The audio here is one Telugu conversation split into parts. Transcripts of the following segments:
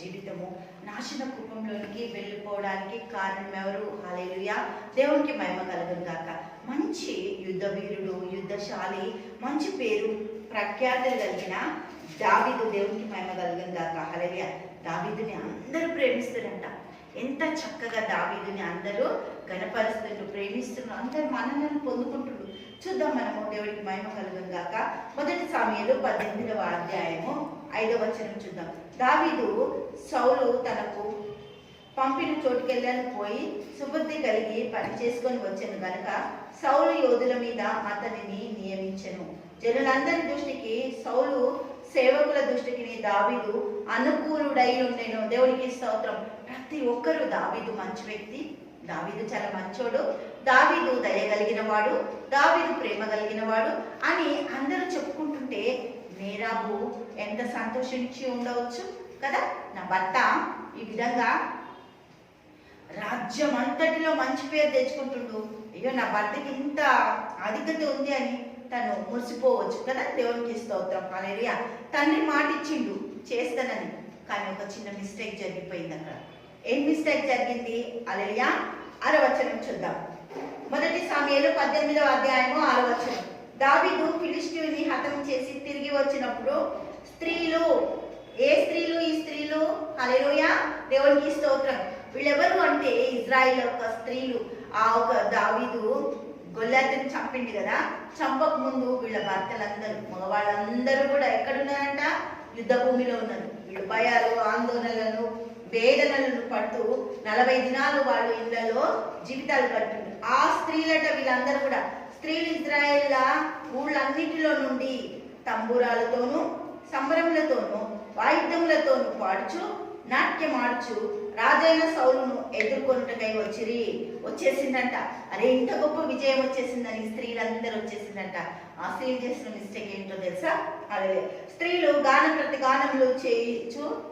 జీవితము నాశన కుటుంబంలోనికి వెళ్ళిపోవడానికి కారణం ఎవరు? హాలేలుయా దేవునికి మహిమ కలుగును గాక. మంచి యుద్ధ వీరుడు యుద్ధశాలి మంచి పేరు ప్రఖ్యాతులు కలిగిన దావిదు దేవునికి మహిమ కలుగును గాక. హాలేలుయా దావిదుని అందరూ ప్రేమిస్తారంట. ఎంత చక్కగా దావీదుని అందరూ గణపరుస్తుంటూ ప్రేమిస్తుండ్రు అందరూ మనల్ని పొందుకుంటున్నారు. చూద్దాం మనము దేవుడికి మహిమ కలుగం గాక. మొదటి సమయంలో పద్దెనిమిదవ అధ్యాయము ఐదవ వచనం చూద్దాం. దావీదు సౌలు తనకు పంపిన చోటుకెళ్ళని పోయి సుబుద్ధి కలిగి పని చేసుకొని వచ్చాను కనుక సౌలు యోధుల మీద అతనిని నియమించను. జనులందరి దృష్టికి సౌలు సేవకుల దృష్టికి దావీదు అనుకూలుడై ఉండేను. దేవుడికి స్తోత్రం. ప్రతి ఒక్కరు దావీదు మంచి వ్యక్తి. దావీదు చాలా మంచోడు. దావీదు దయగలిగిన వాడు దావీదు ప్రేమ కలిగిన వాడు అని అందరూ చెప్పుకుంటుంటే మేరాబు ఎంత సంతోషించి ఉండవచ్చు కదా? నా భర్త ఈ విధంగా రాజ్యం అంతటిలో మంచి పేరు తెచ్చుకుంటుండు. అయ్యో నా భర్తకి ఇంత ఆధిక్యత ఉంది అని తను మురిసిపోవచ్చు కదా? దేవునికి స్తోత్రం. అలెలియా తండ్రి మాట ఇచ్చిండు చేస్తానని. కానీ ఒక చిన్న మిస్టేక్ జరిగిపోయింది అక్కడ. ఏం మిస్టేక్ జరిగింది? అలేరియా అరవచనం చూద్దాం. మొదటి సమయంలో పద్దెనిమిదవ అధ్యాయము ఆరవచనం దావిదు ఫిలిస్టీని హతం చేసి తిరిగి వచ్చినప్పుడు స్త్రీలు ఏ స్త్రీలు ఈ స్త్రీలు? హల్లెలూయా దేవునికి స్తోత్రం. వీళ్ళెవరు అంటే ఇజ్రాయిల్ యొక్క స్త్రీలు. ఆ ఒక దావిదు గొల్లాతిని చంపింది కదా చంపక ముందు వీళ్ళ భర్తలందరూ మగవాళ్ళందరూ కూడా ఎక్కడున్నారంట? యుద్ధ భూమిలో ఉన్నారు. వీళ్ళు భయాలు ఆందోళనలను వేదనలను పట్టు నలభై దినాలు వాళ్ళు ఇళ్ళలో జీవితాలు గడుపుతున్నారు ఆ స్త్రీలట వీళ్ళందరూ కూడా స్త్రీలు ఇజ్రాయేళ్ళ ఊళ్ళన్నిటిలో నుండి తంబూరాలతోనూ సంబరములతోనూ వాయిద్యములతోనూ పాడుచు నాట్యం ఆడుచు రాజైన సౌలును ఎదుర్కొనుటకై వచ్చిరి. వచ్చేసిందంట. అరే ఇంత గొప్ప విజయం వచ్చేసిందని స్త్రీలందరూ వచ్చేసిందంట. ఆ స్త్రీలు చేసిన మిస్టేక్ ఏంటో తెలుసా? అదే. స్త్రీలు గాన ప్రతి గానములు చేయించు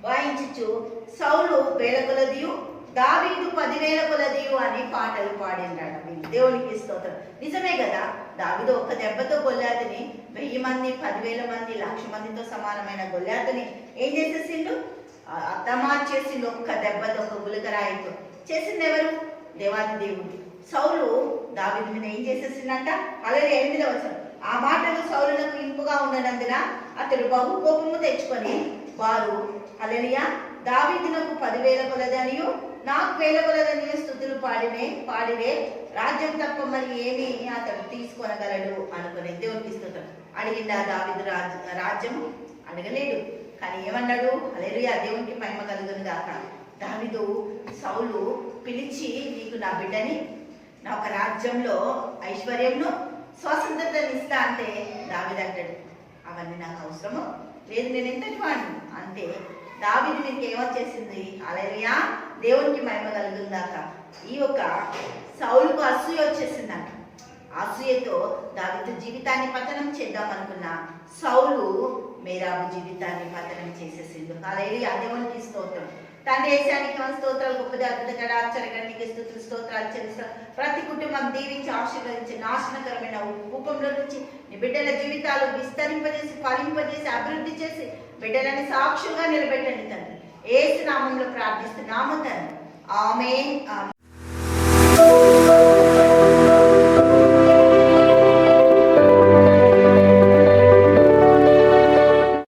వాయించుచు సౌలు వేలకొలదియు దావీదు పదివేల కొలదియు అని పాటలు పాడినాడు వీళ్ళు దేవునికి స్తోత్రం. నిజమే కదా? దావీదు ఒక్క దెబ్బతో గొల్లాతిని వెయ్యి మంది పదివేల మంది లక్ష మందితో సమానమైన గొల్లాతిని ఏం చేసేసిండు? అత్తమా చేసిండు ఒక్క దెబ్బతో ఒక గులకరాయితో చేసింది ఎవరు? దేవాది దేవుడు. సౌలు దావీదు మీద ఏం చేసేసిందంట? అలాగే ఎనిమిదవ వచనం. ఆ మాటలు సౌలులకు ఇంపుగా ఉండనందున అతడు బహు కోపము తెచ్చుకొని వారు అలలియా దావీదునకు పదివేల కొలదనియు నాకు వేల కొలదనియు స్థుతులు పాడినే పాడినే రాజ్యం తప్ప మరి ఏమి అతడు తీసుకొనగలడు అనుకుని దేవునికి స్థుతం అడిగిందా దావిదు రాజ్ రాజ్యము? అడగలేడు. కానీ ఏమన్నాడు? అలెలుయా దేవునికి మహిమ కలుగును గాక. దావిదు సౌలు పిలిచి నీకు నా బిడ్డని నా ఒక రాజ్యంలో ఐశ్వర్యంను స్వతంత్రతను ఇస్తా అంటే దావిదంటాడు అవన్నీ నాకు అవసరము? లేదు నేను ఎంతటి వాడిని. అంటే దావిని మీకు ఏమొచ్చేసింది అలరియా దేవునికి మహిమ కలుగుందాక. ఈ యొక్క సౌలుకు అసూయ వచ్చేసిందంట. అసూయతో దావిత జీవితాన్ని పతనం చేద్దాం అనుకున్న సౌలు మేరాబు జీవితాన్ని పతనం చేసేసిండు. అలరియా దేవునికి స్తోత్రం. తండ్రి దేశానికి స్తోత్రాలు గొప్పది అద్భుతంగా ఆశ్చర్యకరానికి స్థుతులు స్తోత్రాలు చెల్లిస్తాం. ప్రతి కుటుంబం దీవించి ఆశీర్వదించి నాశనకరమైన రూపంలో నుంచి నీ బిడ్డల జీవితాలు విస్తరింపజేసి ఫలింపజేసి అభివృద్ధి చేసి బిడ్డలని సాక్షులుగా నిలబెట్టండి తండ్రి. ఏసు నామంలో ప్రార్థిస్తున్నాము తండ్రి. ఆమె